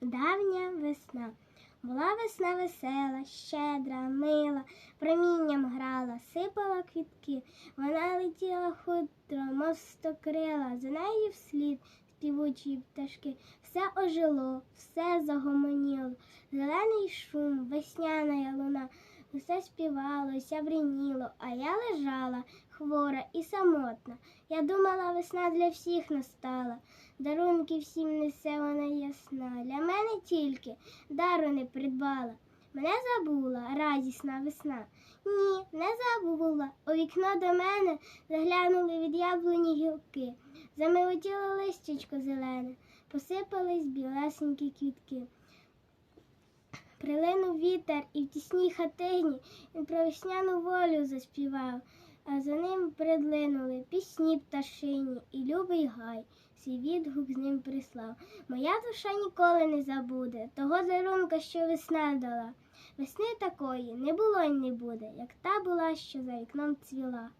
давня весна. Була весна весела, щедра, мила, промінням грала, сипала квітки. Вона летіла хутро, мов стокрила, за нею вслід співучі пташки. Все ожило, все загомоніло, зелений шум, весняна луна, все співало, сябреніло, а я лежала хвора і самотна. Я думала, весна для всіх настала. Дарунки всім несе вона ясна. Для мене тільки дару не придбала. Мене забула радісна весна. Ні, не забула. У вікно до мене заглянули від яблуні гілки. Замилотіло листячко зелене, посипались білесенькі квітки. Прилинув вітер і в тісній хатині він про весняну волю заспівав, а за ним придлинули пісні пташині і любий гай. Свій відгук з ним прислав. Моя душа ніколи не забуде того дарунка, що весна дала. Весни такої не було й не буде, як та була, що за вікном цвіла.